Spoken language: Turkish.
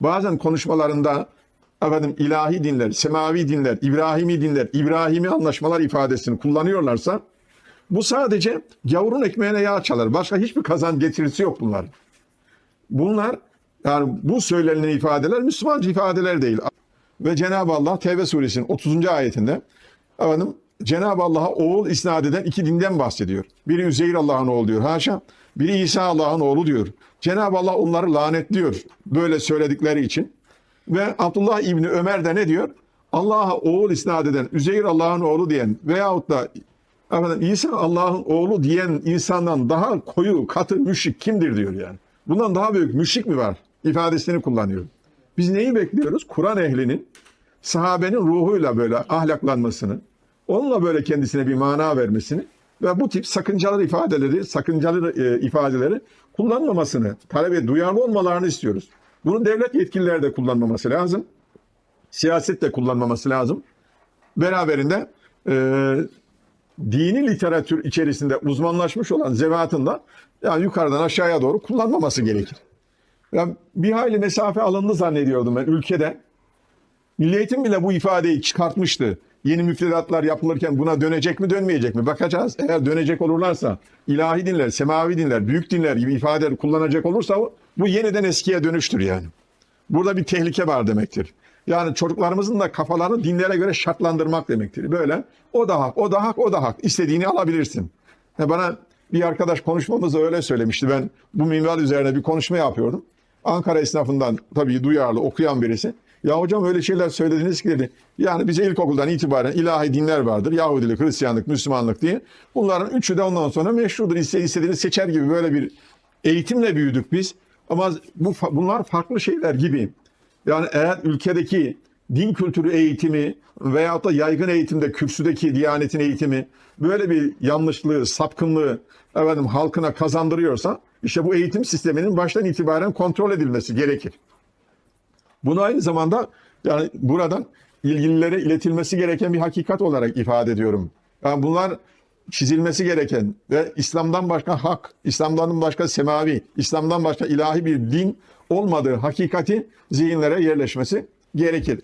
bazen konuşmalarında efendim ilahi dinler, semavi dinler, İbrahimi dinler, İbrahimi anlaşmalar ifadesini kullanıyorlarsa bu sadece gavurun ekmeğine yağ çalar. Başka hiçbir kazan getirisi yok bunların. Bunlar yani bu söylenen ifadeler Müslümanca ifadeler değil. Ve Cenab-ı Allah Tevbe suresinin 30. ayetinde efendim Cenab-ı Allah'a oğul isnat eden iki dinden bahsediyor. Biri Üzeyir Allah'ın oğlu diyor. Haşa. Biri İsa Allah'ın oğlu diyor. Cenab-ı Allah onları lanetliyor böyle söyledikleri için. Ve Abdullah İbni Ömer de ne diyor? Allah'a oğul isnat eden, Üzeyir Allah'ın oğlu diyen veyahut da efendim, İsa Allah'ın oğlu diyen insandan daha koyu, katı müşrik kimdir diyor yani. Bundan daha büyük müşrik mi var? ifadesini kullanıyor. Biz neyi bekliyoruz? Kur'an ehlinin sahabenin ruhuyla böyle ahlaklanmasını, onunla böyle kendisine bir mana vermesini ve bu tip sakıncalı ifadeleri, sakıncalı e, ifadeleri kullanmamasını, talebe duyarlı olmalarını istiyoruz. Bunu devlet yetkilileri de kullanmaması lazım. Siyaset de kullanmaması lazım. Beraberinde e, dini literatür içerisinde uzmanlaşmış olan zevatın da yani yukarıdan aşağıya doğru kullanmaması gerekir. Yani bir hayli mesafe alındı zannediyordum ben ülkede. Milli Eğitim bile bu ifadeyi çıkartmıştı. Yeni müfredatlar yapılırken buna dönecek mi dönmeyecek mi bakacağız. Eğer dönecek olurlarsa ilahi dinler, semavi dinler, büyük dinler gibi ifadeler kullanacak olursa bu yeniden eskiye dönüştür yani. Burada bir tehlike var demektir. Yani çocuklarımızın da kafalarını dinlere göre şartlandırmak demektir. Böyle o da hak, o da hak, o da hak. İstediğini alabilirsin. Ya bana bir arkadaş konuşmamızda öyle söylemişti. Ben bu minval üzerine bir konuşma yapıyordum. Ankara esnafından tabii duyarlı okuyan birisi. Ya hocam öyle şeyler söylediniz ki dedi. Yani bize ilkokuldan itibaren ilahi dinler vardır. Yahudilik, Hristiyanlık, Müslümanlık diye. Bunların üçü de ondan sonra meşrudur. İste- istediğini seçer gibi böyle bir eğitimle büyüdük biz. Ama bu bunlar farklı şeyler gibi. Yani eğer ülkedeki din kültürü eğitimi veyahut da yaygın eğitimde kürsüdeki diyanetin eğitimi böyle bir yanlışlığı, sapkınlığı efendim halkına kazandırıyorsa işte bu eğitim sisteminin baştan itibaren kontrol edilmesi gerekir. Bunu aynı zamanda yani buradan ilgililere iletilmesi gereken bir hakikat olarak ifade ediyorum. Yani bunlar çizilmesi gereken ve İslam'dan başka hak, İslam'dan başka semavi, İslam'dan başka ilahi bir din olmadığı hakikati zihinlere yerleşmesi gerekir.